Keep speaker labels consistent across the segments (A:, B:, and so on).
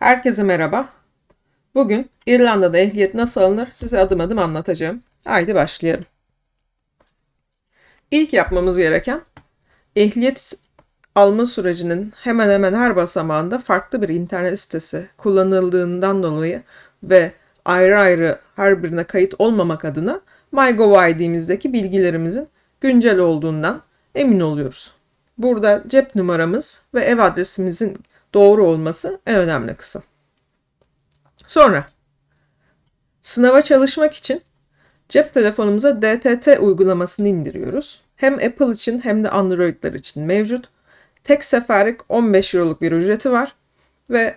A: Herkese merhaba. Bugün İrlanda'da ehliyet nasıl alınır size adım adım anlatacağım. Haydi başlayalım. İlk yapmamız gereken ehliyet alma sürecinin hemen hemen her basamağında farklı bir internet sitesi kullanıldığından dolayı ve ayrı ayrı her birine kayıt olmamak adına MyGovID'mizdeki bilgilerimizin güncel olduğundan emin oluyoruz. Burada cep numaramız ve ev adresimizin doğru olması en önemli kısım. Sonra sınava çalışmak için cep telefonumuza DTT uygulamasını indiriyoruz. Hem Apple için hem de Android'ler için mevcut. Tek seferlik 15 euroluk bir ücreti var ve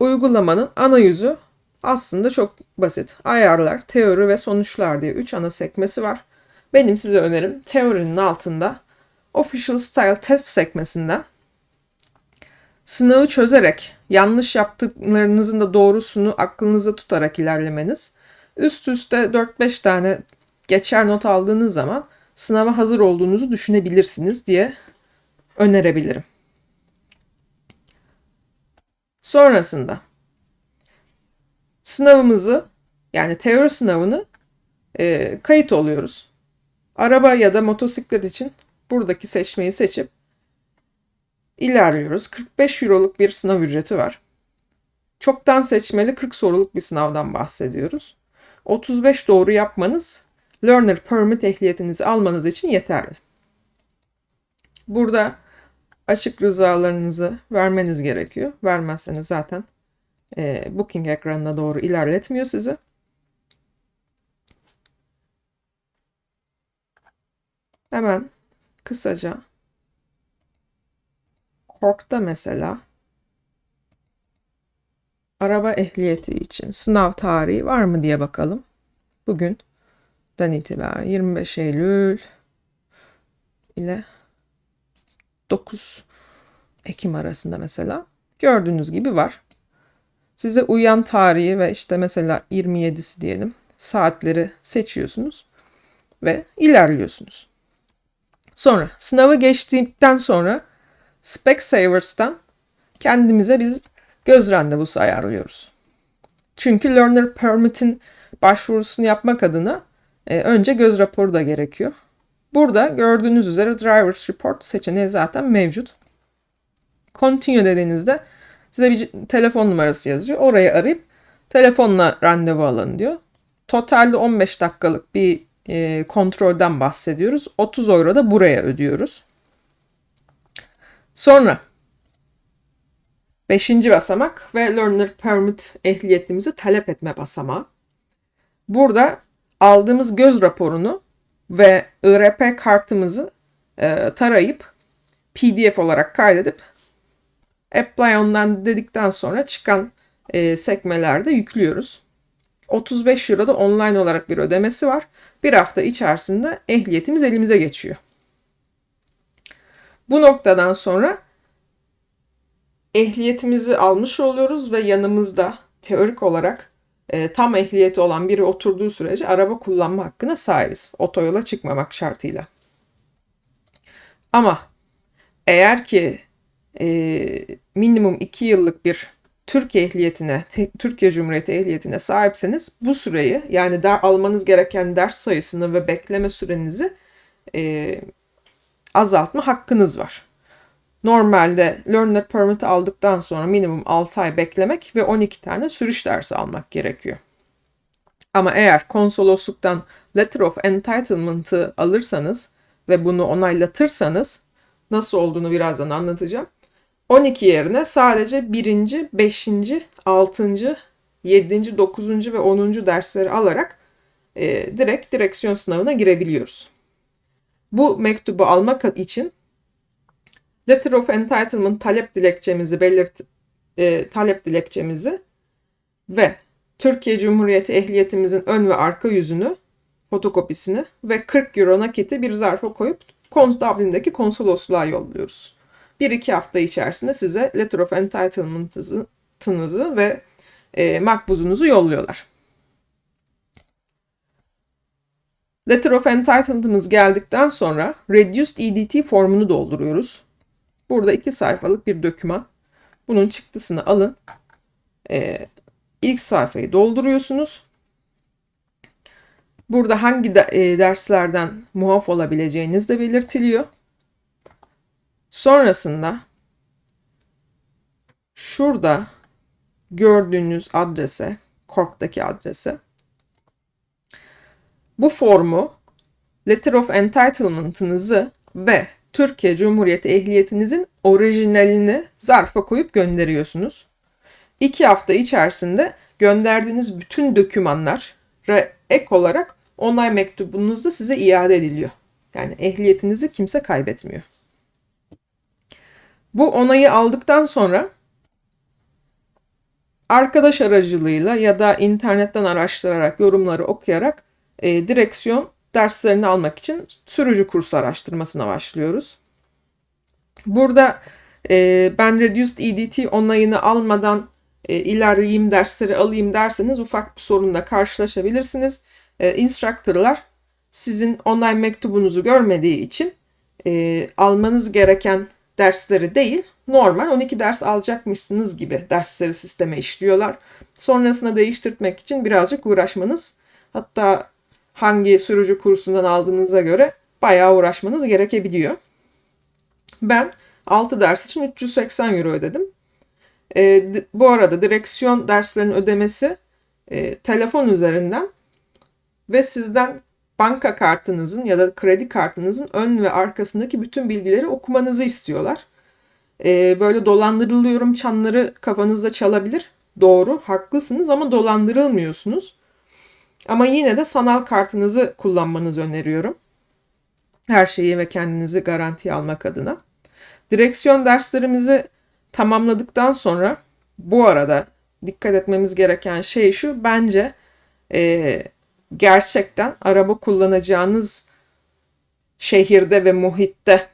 A: uygulamanın ana yüzü aslında çok basit. Ayarlar, teori ve sonuçlar diye 3 ana sekmesi var. Benim size önerim teorinin altında Official Style Test sekmesinden Sınavı çözerek, yanlış yaptıklarınızın da doğrusunu aklınıza tutarak ilerlemeniz, üst üste 4-5 tane geçer not aldığınız zaman sınava hazır olduğunuzu düşünebilirsiniz diye önerebilirim. Sonrasında sınavımızı yani teori sınavını e, kayıt oluyoruz. Araba ya da motosiklet için buradaki seçmeyi seçip İlerliyoruz. 45 euroluk bir sınav ücreti var. Çoktan seçmeli 40 soruluk bir sınavdan bahsediyoruz. 35 doğru yapmanız Learner Permit ehliyetinizi almanız için yeterli. Burada açık rızalarınızı vermeniz gerekiyor. Vermezseniz zaten e, booking ekranına doğru ilerletmiyor sizi. Hemen kısaca Kork'ta mesela araba ehliyeti için sınav tarihi var mı diye bakalım. Bugün den itibaren 25 Eylül ile 9 Ekim arasında mesela gördüğünüz gibi var. Size uyan tarihi ve işte mesela 27'si diyelim saatleri seçiyorsunuz ve ilerliyorsunuz. Sonra sınavı geçtikten sonra Specsavers'tan kendimize biz göz randevusu ayarlıyoruz. Çünkü Learner Permit'in başvurusunu yapmak adına e, önce göz raporu da gerekiyor. Burada gördüğünüz üzere Driver's Report seçeneği zaten mevcut. Continue dediğinizde size bir telefon numarası yazıyor. Oraya arayıp telefonla randevu alın diyor. Totalde 15 dakikalık bir e, kontrolden bahsediyoruz. 30 euro da buraya ödüyoruz. Sonra beşinci basamak ve Learner Permit ehliyetimizi talep etme basamağı. Burada aldığımız göz raporunu ve IRP kartımızı e, tarayıp PDF olarak kaydedip Apply On'dan dedikten sonra çıkan e, sekmelerde yüklüyoruz. 35 Euro da online olarak bir ödemesi var. Bir hafta içerisinde ehliyetimiz elimize geçiyor. Bu noktadan sonra ehliyetimizi almış oluyoruz ve yanımızda teorik olarak e, tam ehliyeti olan biri oturduğu sürece araba kullanma hakkına sahibiz. Otoyola çıkmamak şartıyla. Ama eğer ki e, minimum 2 yıllık bir Türkiye ehliyetine, Türkiye Cumhuriyeti ehliyetine sahipseniz bu süreyi yani der, almanız gereken ders sayısını ve bekleme sürenizi e, azaltma hakkınız var. Normalde Learner Permit aldıktan sonra minimum 6 ay beklemek ve 12 tane sürüş dersi almak gerekiyor. Ama eğer konsolosluktan Letter of Entitlement'ı alırsanız ve bunu onaylatırsanız nasıl olduğunu birazdan anlatacağım. 12 yerine sadece 1. 5. 6. 7. 9. ve 10. dersleri alarak e, direkt direksiyon sınavına girebiliyoruz. Bu mektubu almak için Letter of Entitlement talep dilekçemizi belirt e, talep dilekçemizi ve Türkiye Cumhuriyeti ehliyetimizin ön ve arka yüzünü fotokopisini ve 40 euro nakiti bir zarfa koyup Dublin'deki konsolosluğa yolluyoruz. Bir iki hafta içerisinde size Letter of Entitlement'ınızı ve e, makbuzunuzu yolluyorlar. Letter of Entitlement'ımız geldikten sonra Reduced EDT formunu dolduruyoruz. Burada iki sayfalık bir doküman. Bunun çıktısını alın e, ilk sayfayı dolduruyorsunuz. Burada hangi de, e, derslerden muaf olabileceğiniz de belirtiliyor. Sonrasında şurada gördüğünüz adrese, Kork'taki adrese bu formu Letter of Entitlement'ınızı ve Türkiye Cumhuriyeti ehliyetinizin orijinalini zarfa koyup gönderiyorsunuz. İki hafta içerisinde gönderdiğiniz bütün dokümanlar ek olarak onay mektubunuz da size iade ediliyor. Yani ehliyetinizi kimse kaybetmiyor. Bu onayı aldıktan sonra arkadaş aracılığıyla ya da internetten araştırarak, yorumları okuyarak e, direksiyon derslerini almak için sürücü kursu araştırmasına başlıyoruz. Burada e, ben Reduced EDT onayını almadan e, ilerleyeyim dersleri alayım derseniz ufak bir sorunla karşılaşabilirsiniz. E, instructorlar sizin online mektubunuzu görmediği için e, almanız gereken dersleri değil normal 12 ders alacakmışsınız gibi dersleri sisteme işliyorlar. Sonrasında değiştirmek için birazcık uğraşmanız hatta hangi sürücü kursundan aldığınıza göre bayağı uğraşmanız gerekebiliyor. Ben 6 ders için 380 euro ödedim. E, bu arada direksiyon derslerinin ödemesi e, telefon üzerinden ve sizden banka kartınızın ya da kredi kartınızın ön ve arkasındaki bütün bilgileri okumanızı istiyorlar. E, böyle dolandırılıyorum çanları kafanızda çalabilir. Doğru, haklısınız ama dolandırılmıyorsunuz. Ama yine de sanal kartınızı kullanmanızı öneriyorum. Her şeyi ve kendinizi garantiye almak adına. Direksiyon derslerimizi tamamladıktan sonra bu arada dikkat etmemiz gereken şey şu. Bence e, gerçekten araba kullanacağınız şehirde ve muhitte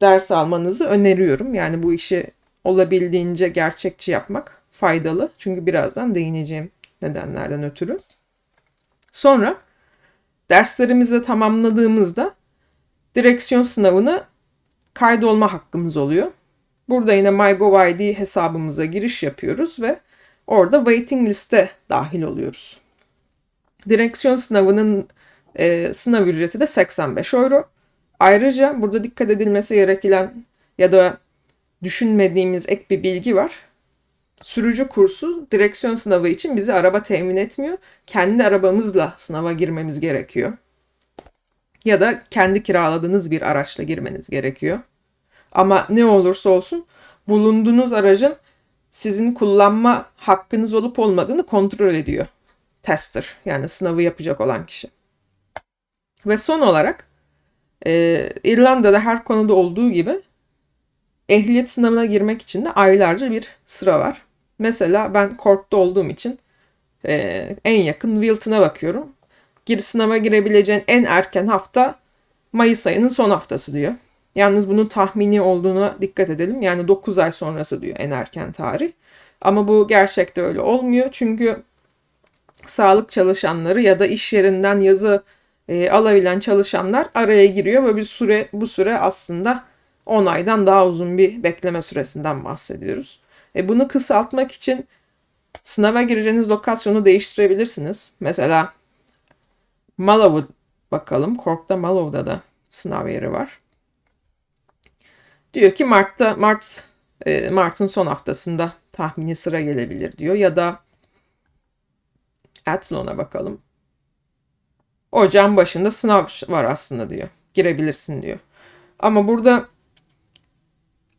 A: ders almanızı öneriyorum. Yani bu işi olabildiğince gerçekçi yapmak faydalı. Çünkü birazdan değineceğim nedenlerden ötürü. Sonra derslerimizi tamamladığımızda direksiyon sınavını kaydolma hakkımız oluyor. Burada yine MyGovID hesabımıza giriş yapıyoruz ve orada waiting liste dahil oluyoruz. Direksiyon sınavının e, sınav ücreti de 85 euro. Ayrıca burada dikkat edilmesi gereken ya da düşünmediğimiz ek bir bilgi var. Sürücü kursu direksiyon sınavı için bizi araba temin etmiyor. Kendi arabamızla sınava girmemiz gerekiyor. Ya da kendi kiraladığınız bir araçla girmeniz gerekiyor. Ama ne olursa olsun bulunduğunuz aracın sizin kullanma hakkınız olup olmadığını kontrol ediyor tester yani sınavı yapacak olan kişi. Ve son olarak e, İrlanda'da her konuda olduğu gibi ehliyet sınavına girmek için de aylarca bir sıra var. Mesela ben Cork'ta olduğum için e, en yakın Wilton'a bakıyorum. Gir sınava girebileceğin en erken hafta Mayıs ayının son haftası diyor. Yalnız bunun tahmini olduğuna dikkat edelim. Yani 9 ay sonrası diyor en erken tarih. Ama bu gerçekte öyle olmuyor. Çünkü sağlık çalışanları ya da iş yerinden yazı e, alabilen çalışanlar araya giriyor ve bir süre bu süre aslında 10 aydan daha uzun bir bekleme süresinden bahsediyoruz. E, bunu kısaltmak için sınava gireceğiniz lokasyonu değiştirebilirsiniz. Mesela Mallow bakalım. Cork'ta Mallow'da da sınav yeri var. Diyor ki Mart'ta Mart e, Mart'ın son haftasında tahmini sıra gelebilir diyor ya da Athlon'a bakalım. Ocağın başında sınav var aslında diyor. Girebilirsin diyor. Ama burada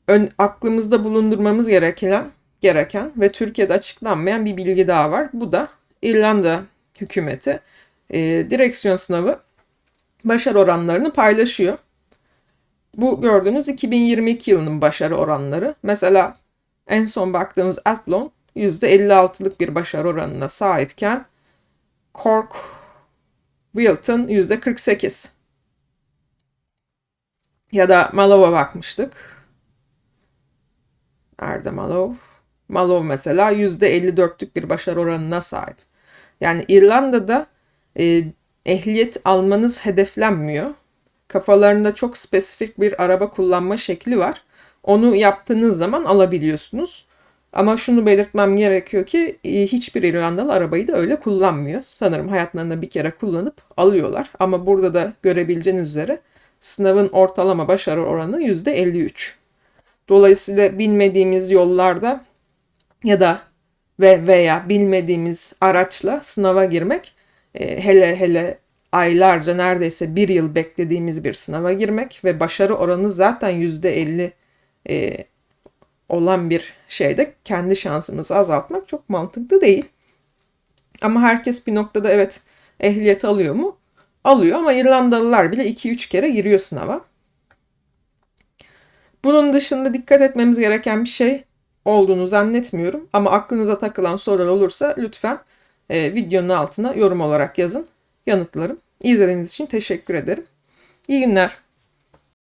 A: ön, aklımızda bulundurmamız gereken gereken ve Türkiye'de açıklanmayan bir bilgi daha var. Bu da İrlanda hükümeti e, direksiyon sınavı başarı oranlarını paylaşıyor. Bu gördüğünüz 2022 yılının başarı oranları. Mesela en son baktığımız Athlon %56'lık bir başarı oranına sahipken Cork Wilton %48. Ya da Mallow'a bakmıştık. Nerede Mallow? Mallow mesela %54'lük bir başarı oranına sahip. Yani İrlanda'da e, ehliyet almanız hedeflenmiyor. Kafalarında çok spesifik bir araba kullanma şekli var. Onu yaptığınız zaman alabiliyorsunuz. Ama şunu belirtmem gerekiyor ki e, hiçbir İrlandalı arabayı da öyle kullanmıyor. Sanırım hayatlarında bir kere kullanıp alıyorlar. Ama burada da görebileceğiniz üzere sınavın ortalama başarı oranı %53. Dolayısıyla bilmediğimiz yollarda ya da ve veya bilmediğimiz araçla sınava girmek e, hele hele aylarca neredeyse bir yıl beklediğimiz bir sınava girmek ve başarı oranı zaten %50 e, olan bir şeyde kendi şansımızı azaltmak çok mantıklı değil. Ama herkes bir noktada evet ehliyet alıyor mu? Alıyor ama İrlandalılar bile 2-3 kere giriyor sınava. Bunun dışında dikkat etmemiz gereken bir şey olduğunu zannetmiyorum. Ama aklınıza takılan sorular olursa lütfen e, videonun altına yorum olarak yazın. Yanıtlarım. İzlediğiniz için teşekkür ederim. İyi günler.